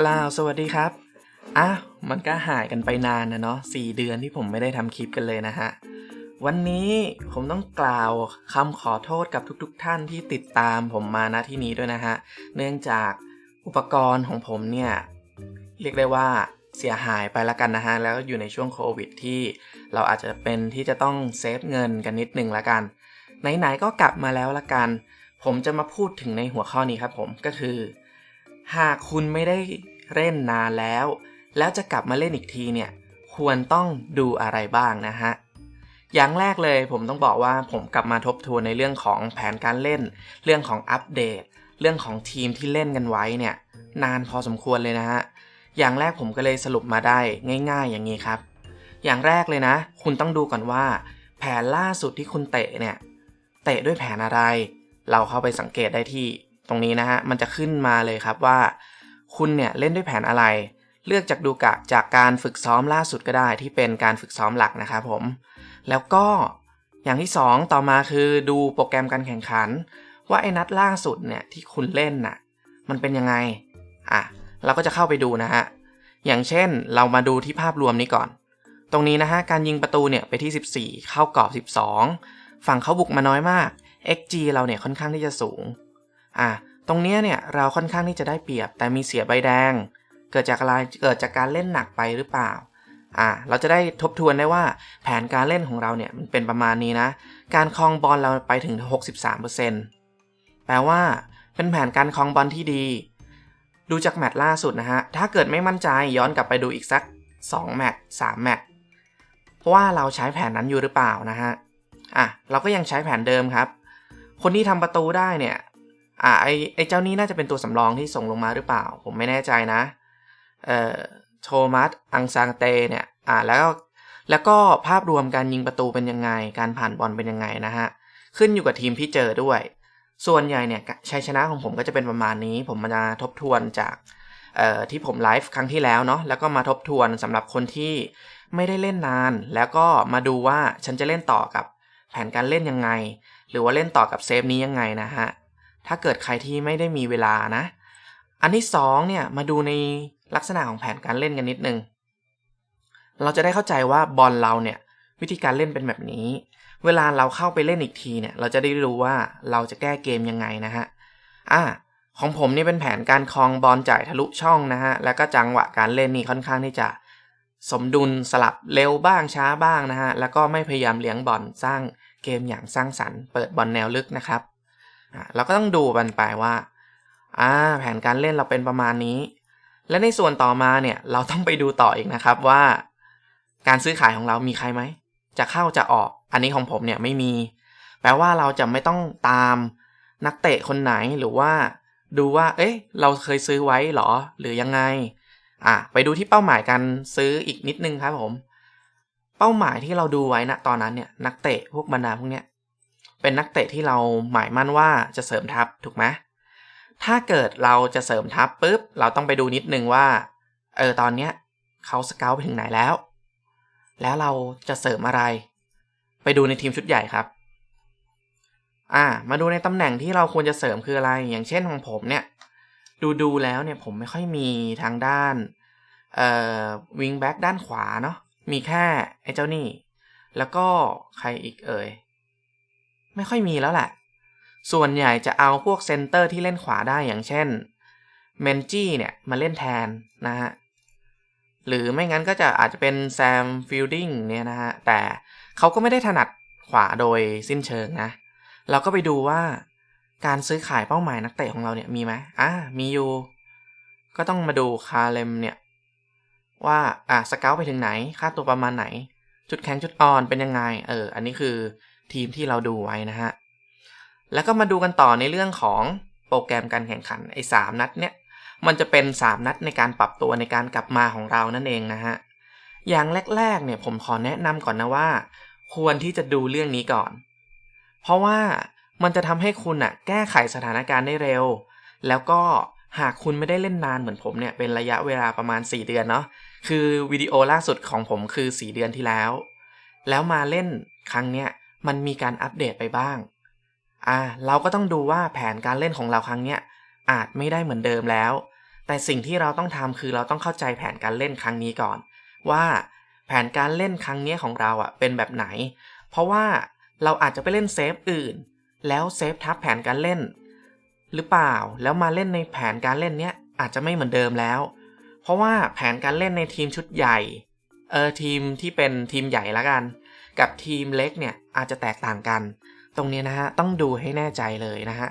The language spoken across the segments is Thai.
กล่าวสวัสดีครับอะมันก็หายกันไปนานนะเนาะสี่เดือนที่ผมไม่ได้ทำคลิปกันเลยนะฮะ วันนี้ผมต้องกล่าวคำขอโทษกับทุกๆทท่านที่ติดตามผมมาณที่นี้ด้วยนะฮะ เนื่องจากอุปกรณ์ของผมเนี่ย เรียกได้ว่าเสียหายไปล้วกันนะฮะ แล้วอยู่ในช่วงโควิดที่เราอาจจะเป็นที่จะต้องเซฟเงินกันนิดนึงละกัน ไหนๆก็กลับมาแล้วละกัน ผมจะมาพูดถึงในหัวข้อนี้ครับผมก็คือ หากคุณไม่ได้เล่นนานแล้ว แล้วจะกลับมาเล่นอีกทีเนี่ย ควรต้องดูอะไรบ้างนะฮะ อย่างแรกเลยผมต้องบอกว่าผมกลับมาทบทวนในเรื่องของแผนการเล่น เรื่องของอัปเดต เรื่องของทีมที่เล่นกันไว้เนี่ย นานพอสมควรเลยนะฮะ อย่างแรกผมก็เลยสรุปมาได้ง่าย ๆ อย่างนี้ครับ อย่างแรกเลยนะ คุณต้องดูก่อนว่า แผนล่าสุดที่คุณเตะเนี่ย เตะด้วยแผนอะไร เราเข้าไปสังเกตได้ที่ ตรงนี้นะฮะมันจะขึ้นมาเลยครับว่า คุณเนี่ยเล่นด้วยแผนอะไร เลือกจากดูกะจากการฝึกซ้อมล่าสุดก็ได้ ที่เป็นการฝึกซ้อมหลักนะครับผม แล้วก็อย่างที่ 2 ต่อมาคือดูโปรแกรมการแข่งขัน ว่าไอ้นัดล่าสุดเนี่ยที่คุณเล่นน่ะมันเป็นยังไงอะเราก็จะเข้าไปดูนะฮะอย่างเช่นเรามาดูที่ภาพรวมนี้ก่อน ตรงนี้นะฮะการยิงประตูเนี่ยไปที่ 14 เข้ากรอบ 12 ฝั่งเขาบุกมาน้อยมาก XG เราเนี่ยค่อนข้างที่จะสูง อะตรงนี้เนี่ยเราค่อนข้างที่จะได้เปรียบแต่มีเสียใบแดง เกิดจากอะไรเกิดจากการเล่นหนักไปหรือเปล่าอะเราจะได้ทบทวนได้ว่าแผนการเล่นของเราเนี่ยมันเป็นประมาณนี้นะ การคลองบอลเราไปถึง 63%แปลว่าเป็นแผนการคลองบอลที่ดี ดูจากแมตช์ล่าสุดนะฮะ ถ้าเกิดไม่มั่นใจย้อนกลับไปดูอีกสัก 2 แมตช์3แมตช์เพราะว่าเราใช้แผนนั้นอยู่หรือเปล่านะฮะอะเราก็ยังใช้แผนเดิมครับ คนที่ทำประตูได้เนี่ย อะไอไอเจ้านี้น่าจะเป็นตัวสำรองที่ส่งลงมาหรือเปล่า ผมไม่แน่ใจนะ เอ่อโทมัสอังซางเตเนี่ยอะแล้วแล้วก็ภาพรวมการยิงประตูเป็นยังไง การผ่านบอลเป็นยังไงนะฮะ ขึ้นอยู่กับทีมที่เจอด้วย ส่วนใหญ่เนี่ยชัยชนะของผมก็จะเป็นประมาณนี้ ผมมาทบทวนจากเอ่อที่ผมไลฟ์ครั้งที่แล้วเนาะแล้วก็มาทบทวนสำหรับคนที่ไม่ได้เล่นนาน แล้วก็มาดูว่าฉันจะเล่นต่อกับแผนการเล่นยังไง หรือว่าเล่นต่อกับเซฟนี้ยังไงนะฮะ ถ้าเกิดใครที่ไม่ได้มีเวลานะ อันที่สองเนี่ยมาดูในลักษณะของแผนการเล่นกันนิดนึง เราจะได้เข้าใจว่าบอลเราเนี่ยวิธีการเล่นเป็นแบบนี้ เวลาเราเข้าไปเล่นอีกทีเนี่ยเราจะได้รู้ว่าเราจะแก้เกมยังไงนะฮะ อ่าของผมนี่เป็นแผนการคลองบอลจ่ายทะลุช่องนะฮะ แล้วก็จังหวะการเล่นนี่ค่อนข้างที่จะสมดุลสลับเร็วบ้างช้าบ้างนะฮะ แล้วก็ไม่พยายามเลี้ยงบอลสร้างเกมอย่างสร้างสรรค์ เปิดบอลแนวลึกนะครับ เราก็ต้องดูมันไปว่าอ่าแผนการเล่นเราเป็นประมาณนี้ และในส่วนต่อมาเนี่ยเราต้องไปดูต่ออีกนะครับว่า การซื้อขายของเรามีใครไหม จะเข้าจะออก อันนี้ของผมเนี่ยไม่มี แปลว่าเราจะไม่ต้องตามนักเตะคนไหนหรือว่า ดูว่า เอ๊ะ เราเคยซื้อไว้หรอ หรือยังไง อะไปดูที่เป้าหมายการซื้ออีกนิดนึงครับผม เป้าหมายที่เราดูไว้นะตอนนั้นเนี่ยนักเตะพวกบรรดาพวกเนี้ย เป็นนักเตะที่เราหมายมั่นว่าจะเสริมทัพถูกไหมถ้าเกิดเราจะเสริมทัพปุ๊บเราต้องไปดูนิดนึงว่า เออตอนเนี้ยเขาสเกลไปถึงไหนแล้ว แล้วเราจะเสริมอะไร ไปดูในทีมชุดใหญ่ครับ อ่า มาดูในตำแหน่งที่เราควรจะเสริมคืออะไร อย่างเช่นของผมเนี่ย ดูดูแล้วเนี่ยผมไม่ค่อยมีทางด้านเอ่อวิงแบ็กด้านขวาเนาะมีแค่ไอ้เจ้านี่ แล้วก็ใครอีกเอ่ย ไม่ค่อยมีแล้วแหละ ส่วนใหญ่จะเอาพวกเซนเตอร์ที่เล่นขวาได้อย่างเช่นเมนจี้เนี่ยมาเล่นแทนนะฮะ หรือไม่งั้นก็จะอาจจะเป็นแซมฟิลดิงเนี่ยนะฮะ แต่เขาก็ไม่ได้ถนัดขวาโดยสิ้นเชิงนะ เราก็ไปดูว่าการซื้อขายเป้าหมายนักเตะของเราเนี่ยมีไหมอ่ามีอยู่ ก็ต้องมาดูคาเลมเนี่ย ว่าอะสเกลไปถึงไหน ค่าตัวประมาณไหน จุดแข็งจุดอ่อนเป็นยังไง เออ อันนี้คือทีมที่เราดูไว้นะฮะ แล้วก็มาดูกันต่อในเรื่องของโปรแกรมการแข่งขันไอ้สามนัดเนี่ย มันจะเป็น 3 นัดในการปรับตัวในการกลับมาของเรานั่นเองนะฮะ อย่างแรกๆเนี่ยผมขอแนะนำก่อนนะว่า ควรที่จะดูเรื่องนี้ก่อน เพราะว่ามันจะทำให้คุณอะแก้ไขสถานการณ์ได้เร็ว แล้วก็ หากคุณไม่ได้เล่นนานเหมือนผมเนี่ยเป็นระยะเวลาประมาณ 4 เดือนเนาะคือวิดีโอล่าสุดของผมคือ 4 เดือนที่แล้ว แล้วมาเล่นครั้งเนี้ยมันมีการอัปเดตไปบ้างอ่าเราก็ต้องดูว่าแผนการเล่นของเราครั้งเนี้ยอาจไม่ได้เหมือนเดิมแล้ว แต่สิ่งที่เราต้องทำคือเราต้องเข้าใจแผนการเล่นครั้งนี้ก่อน ว่าแผนการเล่นครั้งนี้ของเราอะเป็นแบบไหน เพราะว่าเราอาจจะไปเล่นเซฟอื่น แล้วเซฟทับแผนการเล่น หรือเปล่า แล้วมาเล่นในแผนการเล่นเนี้ยอาจจะไม่เหมือนเดิมแล้ว เพราะว่าแผนการเล่นในทีมชุดใหญ่เออทีมที่เป็นทีมใหญ่ละกัน กับทีมเล็กเนี่ยอาจจะแตกต่างกัน ตรงนี้นะฮะต้องดูให้แน่ใจเลยนะฮะ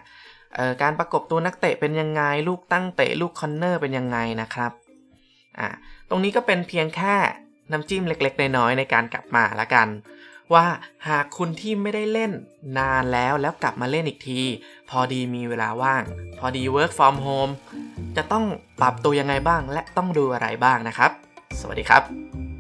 การประกบตัวนักเตะเป็นยังไง ลูกตั้งเตะลูกคอนเนอร์เป็นยังไงนะครับอ่าตรงนี้ก็เป็นเพียงแค่น้ำจิ้มเล็กๆ น้อยๆในการกลับมาละกัน ว่าหากคุณที่ไม่ได้เล่นนานแล้วแล้วกลับมาเล่นอีกที พอดีมีเวลาว่าง พอดี work from home จะต้องปรับตัวยังไงบ้างและต้องดูอะไรบ้างนะครับ สวัสดีครับ